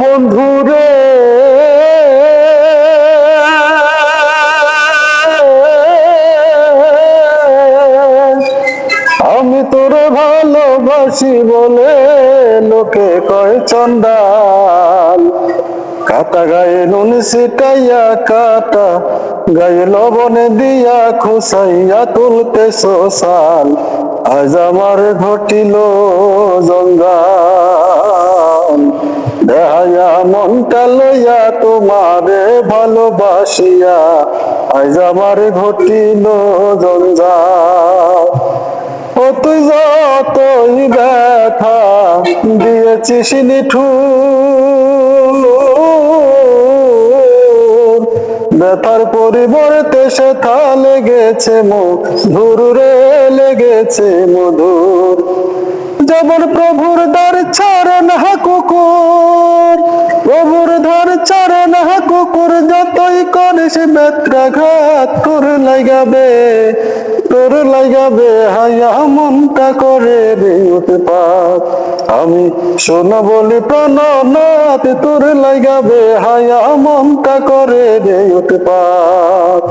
বন্ধু রে। আমি তোরে ভালোবাসি বলে লোকে কয় চন্দাল কাটা গায়ে নুন সিটাইয়া কাটা গায়ে লবণে দিয়া খুসাইয়া তুলতে শোষাল আজ আমার ঘটিল দেহায়া মনটা লইয়া তোমারে ভালোবাসিয়া, আজ আমার ঘটিল জঞ্জাল। ও তুই যতই ব্যথা দিয়েছিস নিঠুর, ব্যথার পরিবর্তে সেথা লেগেছে মধুর রে লেগেছে মধুর। যেমন প্রভুর দ্বার ছাড়ে না কুকুর কুকুর যতই করিস বেত্রাঘাত তোর লাগাবে তোর লাগাবে, হায়া মনটা করে রে পাত। আমি শোনা বলি প্রাণনাথ তোর লাগাবে, হায়া মনটা করে রে উৎপাত